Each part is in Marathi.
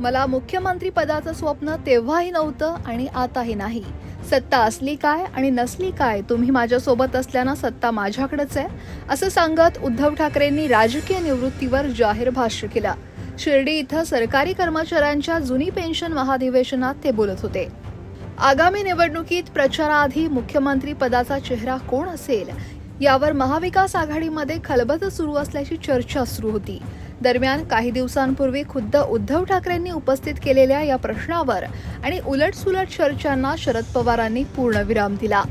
मला मुख्यमंत्री पदाचं स्वप्न तेव्हाही नव्हतं आणि आताही नाही. सत्ता असली काय आणि नसली काय तुम्ही माझ्यासोबत असल्यानं सत्ता माझ्याकडेच आहे असं सांगत उद्धव ठाकरेंनी राजकीय निवृत्तीवर जाहीर भाष्य केलं. शिर्डी इथं सरकारी कर्मचाऱ्यांच्या जुनी पेन्शन महाधिवेशनात ते बोलत होते. आगामी निवडणुकीत प्रचाराआधी मुख्यमंत्री पदाचा चेहरा कोण असेल? यावर महाविकास आघाडीमध्ये खलबत सुरू असल्याची चर्चा सुरू होती. दरम्यान काही दिवसांपूर्वी खुद्द उद्धव ठाकरेंनी उपस्थित केलेल्या या प्रश्नावर आणि उलटसुलट चर्चांना शरद पवारांनी पूर्णविराम दिला.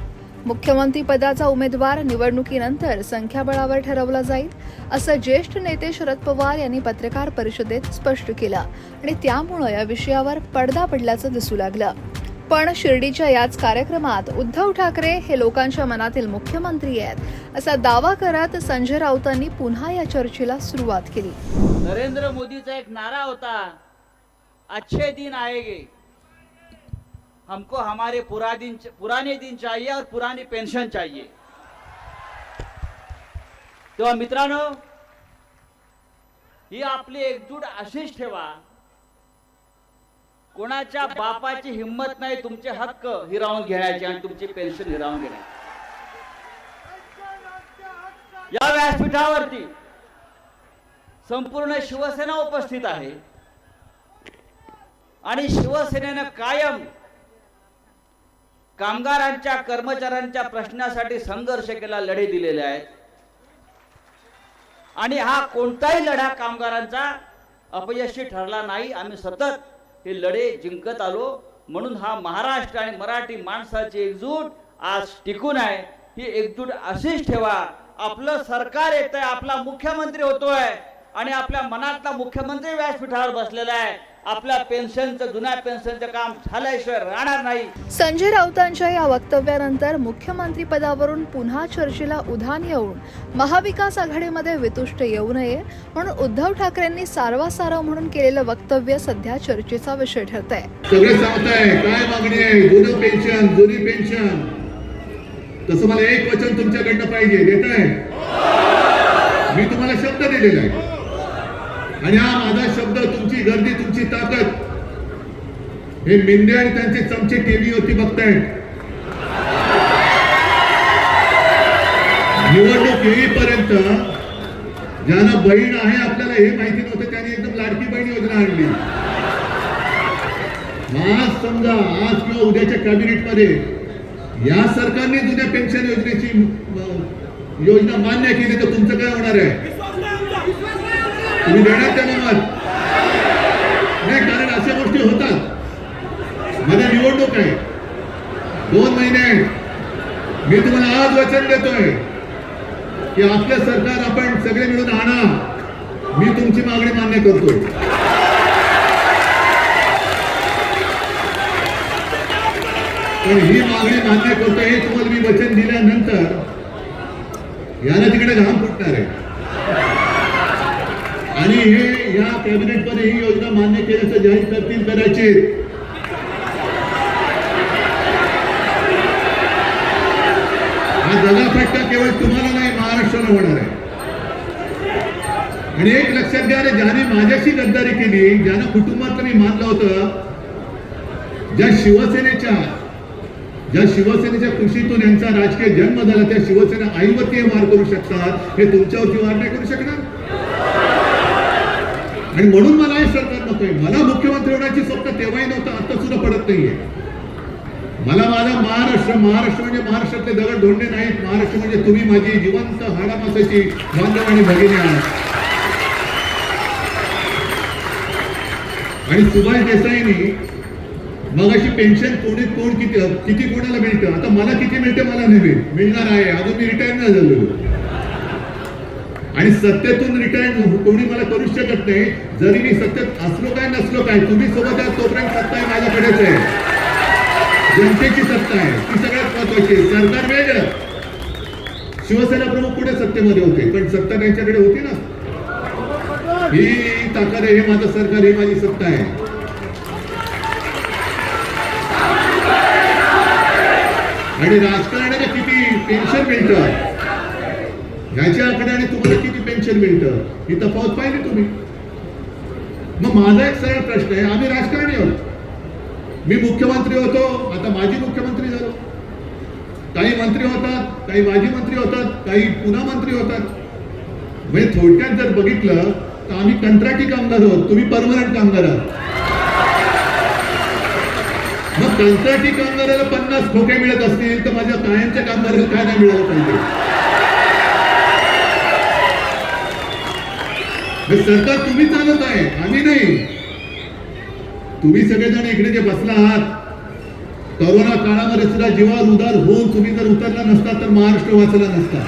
मुख्यमंत्री पदाचा उमेदवार निवडणुकीनंतर संख्याबळावर ठरवला जाईल असं ज्येष्ठ नेते शरद पवार यांनी पत्रकार परिषदेत स्पष्ट केलं आणि त्यामुळं या विषयावर पडदा पडल्याचं दिसू लागलं. पण शिर्डीच्या याच कार्यक्रमात उद्धव ठाकरे हे लोकांच्या मनातील मुख्यमंत्री आहेत असा दावा करत संजय राऊतांनी पुन्हा या चर्चेला सुरुवात केली. नरेंद्र मोदीचा एक नारा होता अच्छे दिन आएगे. हमको हमारे पुरा दिन पुराने दिन चाहिए और पुरानी पेन्शन चाहिए. तेव्हा मित्रांनो ही आपली एकजूट अशीच ठेवा. कोणाच्या बापाची हिंमत नाही तुमचे हक्क हिरावून घेण्याचे आणि तुमची पेन्शन हिरावून घेण्याची. या व्यासपीठावरती संपूर्ण शिवसेना उपस्थित आहे. आणि शिवसेनेनं कायम कामगारांच्या कर्मचाऱ्यांच्या प्रश्नासाठी संघर्ष केला लढे दिलेले आहेत. आणि हा कोणताही लढा कामगारांचा अपयशी ठरला नाही. आम्ही सतत हे लढे जिंकत आलो. म्हणून हा महाराष्ट्र आणि मराठी माणसाची एकजूट आज टिकून आहे. ही एकजूट अशीच ठेवा. आपलं सरकार येत आहे आपला मुख्यमंत्री होतोय. आणि आपल्या मनातला मुख्यमंत्री व्यासपीठावर बसलेला आहे. आपल्या पेन्शनचं जुन्या पेन्शनचं काम झाल्याशिवाय राहणार नाही. संजय राऊतांच्या या वक्तव्यानंतर मुख्यमंत्री पदावरून पुन्हा चर्चेला उधाण येऊन महाविकास आघाडीमध्ये वितुष्ट येऊ नये म्हणून उद्धव ठाकरेंनी सारवासारव म्हणून केलेलं वक्तव्य सध्या चर्चेचा विषय ठरत आहे सगळे सांगताय काय मागणी आहे? जुनं पेन्शन जुनी पेन्शन. तसं मला एक वचन तुमच्याकडनं पाहिजे देत आहे मी तुम्हाला शब्द दिलेला आहे. आणि हा माझा शब्द तुमची गर्दी तुमची ताकद हे मिंदे आणि त्यांचे चमचे टीव्हीवरती बघतायत. निवडणूक येईपर्यंत ज्यांना बहीण आहे आपल्याला हे माहिती नव्हतं त्यांनी एकदम लाडकी बहीण योजना आणली. आज समजा आज किंवा उद्याच्या कॅबिनेटमध्ये या सरकारने जुन्या पेन्शन योजनेची योजना मान्य केली तर तुमचं काय होणार आहे? तुम्ही देणार त्यांना मत? नाही कारण अशा गोष्टी होतात. मध्ये निवडणूक आहे. दोन महिने मी तुम्हाला आज वचन देतोय की आपलं सरकार आपण सगळे मिळून आणा. मी तुमची मागणी मान्य करतोय. पण ही मागणी मान्य करतोय हे तुम्हाला मी वचन दिल्यानंतर याला तिकडे घाम फुटणार आहे. हे या कॅबिनेटमध्ये ही योजना मान्य केल्याचं जाहीर करतील कदाचित. हा दगाफटका केवळ तुम्हाला नाही महाराष्ट्राला होणार आहे. आणि एक लक्षात घ्या रे ज्याने माझ्याशी गद्दारी केली ज्यानं कुटुंबातलं मी मानलं होतं ज्या शिवसेनेच्या ज्या शिवसेनेच्या कृषीतून यांचा राजकीय जन्म झाला त्या शिवसेना ऐवतीय वार करू शकतात हे तुमच्यावरती वार नाही करू शकणार? आणि म्हणून मला हे सरकार नकोय. मला मुख्यमंत्री होण्याची स्वप्न तेव्हाही नव्हतं आता सुद्धा पडत नाहीये. मला माझा महाराष्ट्र महाराष्ट्र म्हणजे महाराष्ट्रातले दगड धोंडे नाहीत. महाराष्ट्र म्हणजे तुम्ही माझी जिवंत हाडामासाची बांधव आणि भगिनी आहात. आणि सुभाष देसाईंनी मग अशी पेन्शन कोणी कोण किती किती कोणाला मिळतं? आता मला किती मिळते मला नाही मिळणार आहे. अजून मी रिटायर नाही झालो आणि सत्तेतून रिटायर कोणी मला करू शकत नाही. जरी मी सत्तेत असलो काय नसलो काय तुम्ही सोबत आहात तोपर्यंत सत्ता आहे माझ्याकडेच आहे. जनतेची सत्ता आहे. ती सगळ्यात महत्वाची आहे. सरकार वेगळं. शिवसेना प्रमुख पुढे सत्तेमध्ये होते पण सत्ता त्यांच्याकडे होती ना. ही ताकद आहे हे माझं सरकार ही माझी सत्ता आहे. आणि राजकारणाला किती पेन्शन मिळतं. ह्याच्या आकडे आणि तुम्हाला किती पेन्शन मिळतं? ही तफावत पाहिली तुम्ही. मग माझा एक सरळ प्रश्न आहे आम्ही राजकारणी आहोत. मी मुख्यमंत्री होतो आता माजी मुख्यमंत्री झालो. काही मंत्री होतात काही माजी मंत्री होतात काही पुन्हा मंत्री होतात. म्हणजे थोडक्यात जर बघितलं तर आम्ही कंत्राटी कामगार आहोत तुम्ही परमनंट कामगार आहात. मग कंत्राटी कामगाराला पन्नास खोके मिळत असतील तर माझ्या कायमच्या कामगाराला काय नाही मिळालं पाहिजे? सरकार तुम्ही चालत आहे आम्ही नाही. तुम्ही सगळेजण इकडे जे बसला आहात करोना काळामध्ये सुद्धा जीवावर उदार होऊन तुम्ही जर उतरला नसता तर महाराष्ट्र वाचला नसता.